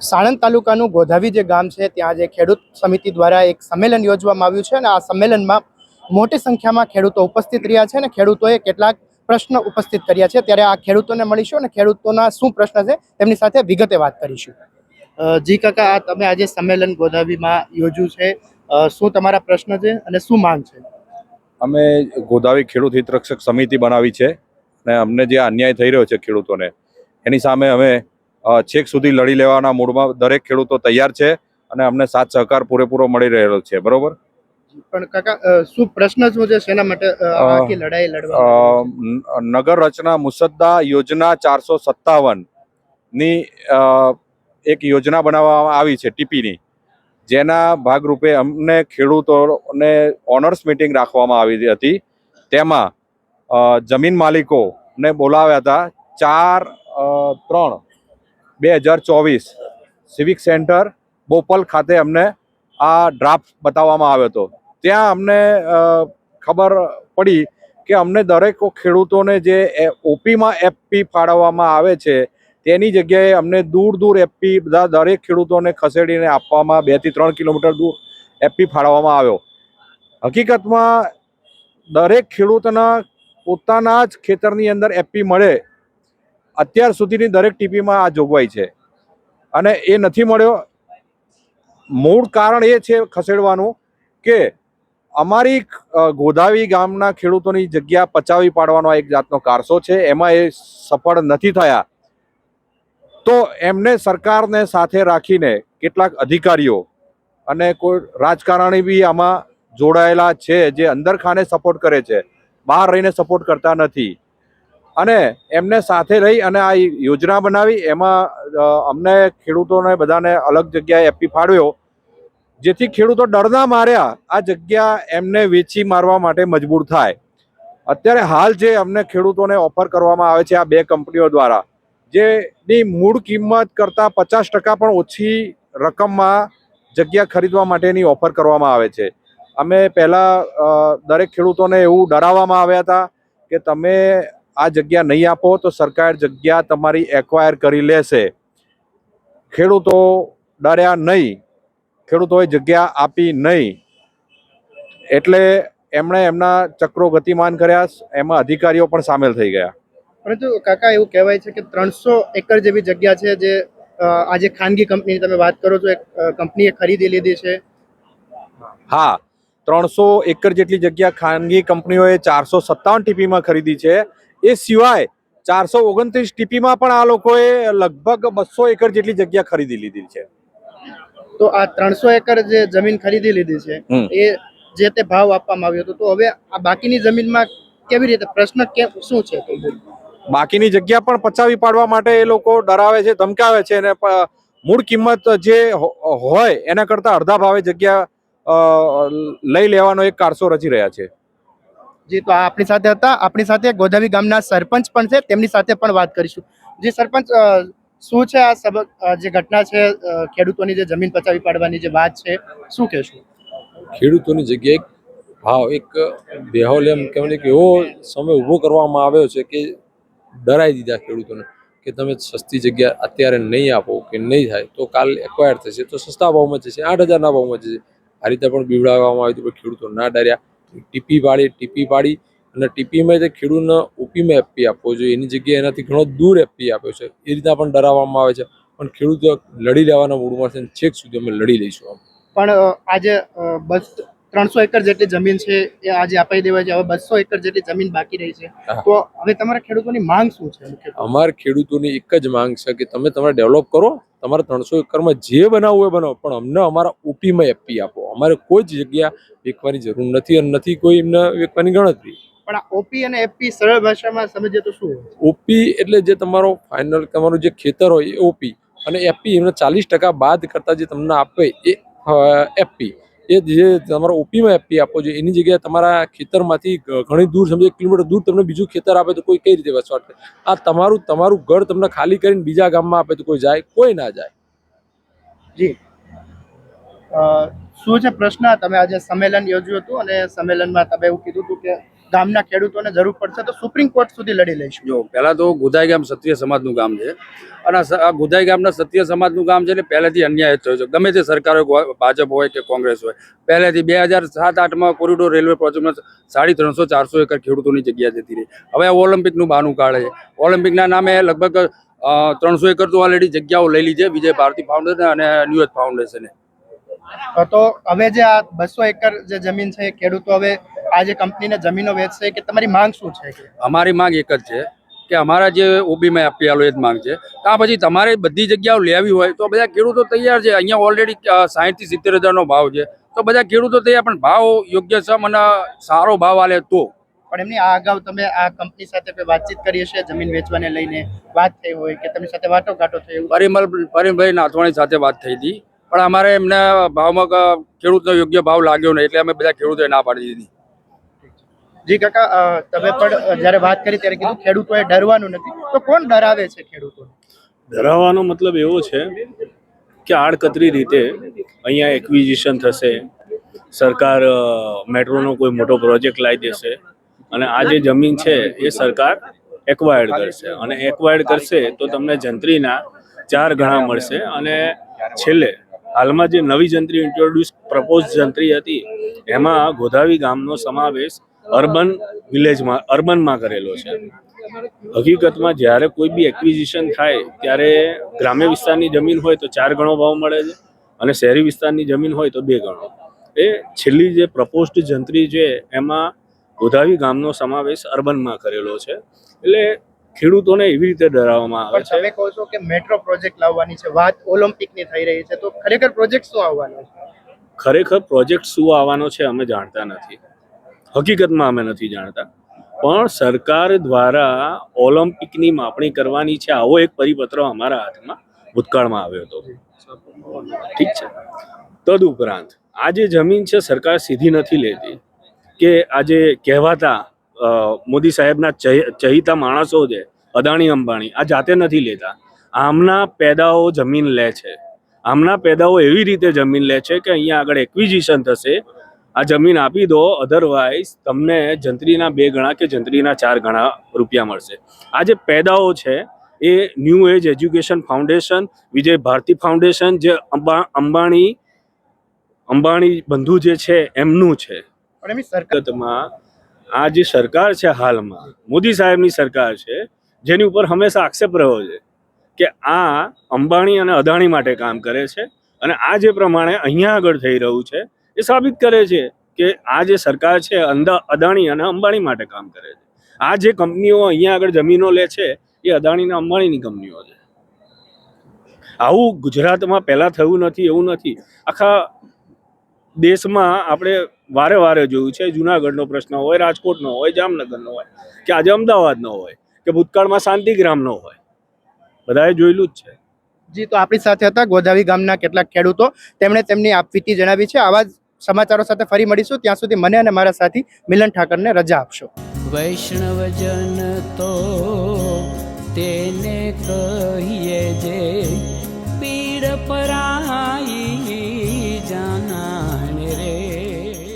સાણંદ તાલુકાનું ગોધાવી જે ગામ છે ત્યાં જે ખેડૂત સમિતિ દ્વારા એક સંમેલન યોજવામાં આવ્યું છે અને આ સંમેલનમાં મોટી સંખ્યામાં ખેડૂતો ઉપસ્થિત રહ્યા છે અને ખેડૂતોએ કેટલાક પ્રશ્ન ઉપસ્થિત કર્યા છે. ત્યારે આ ખેડૂતોને મળીશું અને ખેડૂતોના શું પ્રશ્ન છે તેમની સાથે વિગતે વાત કરીશું. જી કાકા આ તમે આજે સંમેલન ગોધાવીમાં યોજ્યું છે. શું તમારા પ્રશ્ન છે અને શું માંગ છે? અમે ગોધાવી ખેડૂત હિતરક્ષક સમિતિ બનાવી છે અને અમને જે અન્યાય થઈ રહ્યો છે ખેડૂતોને એની સામે અમે છેક સુધી લડી લેવાના મૂડમાં દરેક ખેડૂતો તૈયાર છે અને અમને સાથ સહકાર પૂરેપૂરો મળી રહેલો છે. બરોબર? પણ કાકા શું પ્રશ્ન શું છે? શેના માટે આખી લડાઈ લડવા નગર રચના મુસદ્દા યોજના ચારસો સત્તાવનની એક યોજના બનાવવામાં આવી છે ટીપીની. જેના ભાગરૂપે અમને ખેડૂતોને ઓનર્સ મિટિંગ રાખવામાં આવી હતી. તેમાં જમીન માલિકોને બોલાવ્યા હતા ચાર ત્રણ બે હજાર ચોવીસ સિવિક સેન્ટર બોપલ ખાતે અમને આ ડ્રાફ્ટ બતાવવામાં આવ્યો હતો. ત્યાં અમને ખબર પડી કે અમને દરેક ખેડૂતોને જે ઓપીમાં એફપી ફાળવવામાં આવે છે, તેની જગ્યાએ અમને દૂર દૂર એફપી બધા દરેક ખેડૂતોને ખસેડીને આપવામાં બેથી ત્રણ કિલોમીટર દૂર એફપી ફાળવવામાં આવ્યો. હકીકતમાં દરેક ખેડૂતના પોતાના જ ખેતરની અંદર એફપી મળે અત્યાર સુધીની દરેક ટીપીમાં આ જોગવાઈ છે. અને એ નથી મળ્યો. મૂળ કારણ એ છે ખસેડવાનું કે અમારી ગોદાવી ગામના ખેડૂતોની જગ્યા પચાવી પાડવાનો એક જાતનો કારસો છે. એમાં એ સફળ નથી થયા. તો એમને સરકારને સાથે રાખીને કેટલાક અધિકારીઓ અને કોઈ રાજકારણી બી આમાં જોડાયેલા છે, જે અંદર ખાને સપોર્ટ કરે છે. બહાર રહીને સપોર્ટ કરતા નથી. અને એમને સાથે રહી અને આ યોજના બનાવી. એમાં અમને ખેડૂતોને બધાને અલગ જગ્યાએ એપી ફાળવ્યો જેથી ખેડૂતો ડરના માર્યા. આ જગ્યા એમને વેચી મારવા માટે મજબૂર થાય. અત્યારે હાલ જે અમને ખેડૂતોને ઓફર કરવામાં આવે છે આ બે કંપનીઓ દ્વારા, જેની મૂળ કિંમત કરતાં પચાસ ટકા પણ ઓછી રકમમાં જગ્યા ખરીદવા માટેની ઓફર કરવામાં આવે છે. અમે પહેલાં દરેક ખેડૂતોને એવું ડરાવવામાં આવ્યા હતા કે તમે આ જગ્યા નહીં આપો તો સરકાર જગ્યા તમારી એક્વાયર કરી લેશે. ખેડૂતો ડર્યા નહીં. ખેડૂતોએ જગ્યા આપી નહીં. એટલે એમણે એમના ચક્રો ગતિમાન કર્યા એમાં અધિકારીઓ પણ સામેલ થઈ ગયા. પરંતુ કાકા એવું કહેવાય છે કે ત્રણસો એકર જેવી જગ્યા છે જે આજે ખાનગી કંપનીની તમે વાત કરો છો એક કંપનીએ ખરીદી લીધી છે. હા ત્રણસો એકર જેટલી જગ્યા ખાનગી કંપનીઓએ ચારસો સત્તાવન ટીપીમાં ખરીદી છે. એ સિવાય ચારસો ઓગણત્રીસ ટીપીમાં પણ આ લોકોએ લગભગ બસો એકર જેટલી જગ્યા ખરીદી લીધી છે. તો આ ત્રણસો એકર જે જમીન ખરીદી લીધી છે એ જે તે ભાવ આપવામાં આવ્યો હતો તો હવે આ બાકીની જમીનમાં કેવી રીતે પ્રશ્ન કેમ શું છે બાકીની જગ્યા પણ પચાવી પાડવા માટે એ લોકો ડરાવે છે ધમકાવે છે અને મૂળ કિંમત જે હોય એના કરતાં અડધા ભાવે જગ્યા લઈ લેવાનો એક કારસો રચી રહ્યા છે. જી, તો આપણી સાથે હતા. આપણી સાથે ગોધાવી ગામના સરપંચ પણ છે. તેમની સાથે પણ વાત કરીશું. જી, સરપંચ શું છે આ સબક જે ઘટના છે? ખેડૂતોની જે જમીન પચાવી પાડવાની જે વાત છે, શું કહેશું? ખેડૂતોની જગ્યાએ ભાવ, એક બેહોલ એમ કહેવાય કે એવો સમય ઊભો કરવામાં આવ્યો છે કે ડરાઈ દીધા ખેડૂતોને કે તમે સસ્તી જગ્યા અત્યારે નહીં આપો કે નહીં થાય. તો કાલ એક્વાયર થશે. તો સસ્તા ભાવમાં જશે. આઠ હજારના ભાવમાં જશે. આ રીતે પણ બીવડાવવામાં આવ્યું હતું ખેડૂતો ના ડર્યા. ટીપી પાડી ટીપી પાડી અને ટીપીમાં જે ખેડૂતને ઓપીમાં એફપી આપવો જોઈએ. એની જગ્યાએ એનાથી ઘણો દૂર એફપી આપ્યો છે. એ રીતના પણ ડરાવવામાં આવે છે. પણ ખેડૂતો લડી લેવાના મૂડમાં છે છેક સુધી અમે લડી લઈશું પણ આજે બસ ત્રણસો એકર જેટલી જમીન છે એ આજે અપાઈ દેવાય છે. હવે બસો એકર જેટલી જમીન બાકી રહી છે. તો હવે તમારા ખેડૂતોની માંગ શું છે? અમારા ખેડૂતોની એક જ માંગ છે કે તમે તમારે ડેવલપ કરો તમારે ત્રણસો એકરમાં જે બનાવવું એ બનાવો પણ અમને અમારા ઓપીમાં એપી આપો. અમારે કોઈ જ જગ્યા વેચવાની જરૂર નથી અને નથી કોઈ એમને વેચવાની ગણતરી. પણ આ ઓપી અને એફપી સરળ ભાષામાં સમજીએ તો શું ઓપી એટલે જે તમારો ફાઇનલ તમારું જે ખેતર હોય એ ઓપી અને એપી એમને ચાલીસ ટકા બાદ કરતા જે તમને આપે એ એપી એ જે તમારો ઓપીમાં એપી આપો જોઈએ, એની જગ્યાએ તમારા ખેતરમાંથી ઘણી દૂર સમજો, એક કિલોમીટર દૂર તમને બીજું ખેતર આપે તો કોઈ કઈ રીતે વસવાટ કરે? આ તમારું તમારું ઘર તમને ખાલી કરીને બીજા ગામમાં આપે તો કોઈ જાય, કોઈ ના જાય. જી. શું છે પ્રશ્ન? તમે આજે સંમેલન યોજ્યું હતું અને સંમેલનમાં તમે એવું કીધું હતું કે ગામના ખેડૂતોને જરૂર પડશે તો સુપ્રીમ કોર્ટ સુધી લડી લઈશું. જો પહેલાં તો ગોધાઈ ગામ ક્ષત્રિય સમાજનું ગામ છે. અને આ ગોધાઈ ગામના ક્ષત્રિય સમાજનું ગામ છે ને પહેલેથી અન્યાય થયો છે. ગમે તે સરકાર હોય ભાજપ હોય કે કોંગ્રેસ હોય. પહેલેથી બે હજાર સાત આઠમાં કોરિડોર રેલવે પ્રોજેક્ટમાં સાડી ત્રણસો ચારસો એકર ખેડૂતોની જગ્યા જતી રહી. હવે આ ઓલિમ્પિકનું બહાનું કાઢે છે. ઓલિમ્પિકના નામે લગભગ ત્રણસો એકર તો ઓલરેડી જગ્યાઓ લઈ લીધી છે વિજય ભારતી ફાઉન્ડેશન અને ન્યૂએજ ફાઉન્ડેશને. તો હવે જે આ બસો એકર જે જમીન છે ખેડૂતો હવે આ જે કંપનીને જમીનો વેચશે કે તમારી માંગ શું છે અમારી માંગ એક જ છે કે અમારા જે ઓબીમાં આપી આલો એ જ માંગ છે. આ પછી તમારે બધી જગ્યાઓ લેવી હોય તો બધા ખેડૂતો તૈયાર છે. અહીંયા ઓલરેડી સાહીઠથી સિત્તેર હજારનો ભાવ છે. તો બધા ખેડૂતો તૈયાર પણ ભાવ યોગ્ય સમ અને સારો ભાવ આલે તો. પણ એમની આ અગાઉ તમે આ કંપની સાથે વાતચીત કરી હશે? જમીન વેચવાને લઈને વાત થઈ હોય કે તમે સાથે વાટોઘાટો થઈ હોય પરિમલ પરિમભાઈ નાથવાણી સાથે વાત થઈ હતી. પણ અમારે એમના ભાવમાં ખેડૂતનો યોગ્ય ભાવ લાગ્યો નહીં એટલે અમે બધા ખેડૂતોએ ના પાડી દીધી. જી કાકા તમે પણ જ્યારે વાત કરી ત્યારે કીધું ખેડૂતોએ ડરવાનું નથી. તો કોણ ડરાવે છે ખેડૂતો ધરાવવાનો મતલબ એવો છે કે આડકતરી રીતે અહીંયા એક્વિઝિશન થશે, સરકાર મેટ્રોનો કોઈ મોટો પ્રોજેક્ટ લાવી દેશે અને આ જે જમીન છે એ સરકાર એક્વાયર્ડ કરશે. અને એક્વાયર્ડ કરશે તો તમને જંત્રીના ચાર ગણા મળશે અને છેલ્લે હાલમાં જે નવી જંત્રી ઇન્ટ્રોડ્યુસ પ્રપોઝ જંત્રી હતી, એમાં ગોધાવી ગામનો સમાવેશ અર્બન વિલેજમાં અર્બનમાં કરેલો છે. હકીકતમાં જ્યારે કોઈ બી એક્વિઝિશન થાય ત્યારે ગ્રામ્ય વિસ્તારની જમીન હોય તો ચાર ગણો ભાવ મળે છે અને શહેરી વિસ્તારની જમીન હોય તો બે ગણો. એ છેલ્લી જે પ્રપોસ્ટ જંત્રી છે એમાં ગોધાવી ગામનો સમાવેશ અર્બનમાં કરેલો છે. એટલે ખેડૂતોને એવી રીતે ડરાવવામાં આવે છે તમે કહો છો કે મેટ્રો પ્રોજેક્ટ લાવવાની છે વાત ઓલિમ્પિકની થઈ રહી છે તો ખરેખર પ્રોજેક્ટ શું આવવાનો છે? ખરેખર પ્રોજેક્ટ શું આવવાનો છે અમે જાણતા નથી. હકીકતમાં અમે નથી જાણતા. પણ સરકાર દ્વારા ઓલિમ્પિકની માપણી કરવાની છે, આવો એક પરિપત્ર અમારા હાથમાં ભૂતકાળમાં આવ્યો હતો. ઠીક છે. તદુપરાંત આ જે જમીન છે, સરકાર સીધી નથી લેતી. કે આજે કહેવાતા મોદી સાહેબના ચહિતા માણસો છે, અદાણી, અંબાણી, આ જાતે નથી લેતા. આમના પેદાઓ જમીન લે છે. આમના પેદાઓ એવી રીતે જમીન લે છે કે અહીંયા આગળ એક્વિઝિશન થશે આ જમીન આપી દો અધરવાઇઝ તમને જંત્રીના બે ગણા કે જંત્રીના ચાર ગણા રૂપિયા મળશે. આ જે પેદાઓ છે એ New Age Education Foundation Vijay Bharati Foundation જે અંબા અંબાણી અંબાણી બંધુ જે છે એમનું છે. પણ એમની સરકાર આ જે સરકાર છે હાલમાં મોદી સાહેબની સરકાર છે જેની ઉપર હંમેશા આક્ષેપ રહ્યો છે કે આ અંબાણી અને અદાણી માટે કામ કરે છે અને આ જે પ્રમાણે અહીંયા આગળ થઈ રહ્યું છે એ સાબિત કરે છે કે આ જે સરકાર છે, અંદા, અદાણી અને અંબાણી માટે કામ કરે છે. આ જે કંપનીઓ અહીંયા આગળ જમીનો લે છે, એ અદાણી અને અંબાણીની કંપનીઓ છે. આવું ગુજરાતમાં પહેલાં થયું નથી, એવું નથી. આખા દેશમાં આપણે વારે વારે જોયું છે, જુનાગઢનો પ્રશ્ન હોય, રાજકોટનો હોય, જામનગરનો હોય, કે આજે અમદાવાદનો હોય, કે ભૂતકાળમાં શાંતિગ્રામનો હોય. બધાએ જોયેલું જ છે. જી, તો આપણી સાથે હતા ગોદાવી ગામના કેટલાક ખેડૂતો. તેમણે તેમની આપવીતી જણાવી છે. આવા જ સમાચારો સાથે ફરી મળીશું. ત્યાં સુધી મને અને મારા સાથી મિલન ઠાકરને રજા આપશો. વૈષ્ણવજન તો તેને કહીએ જે પીડ પરા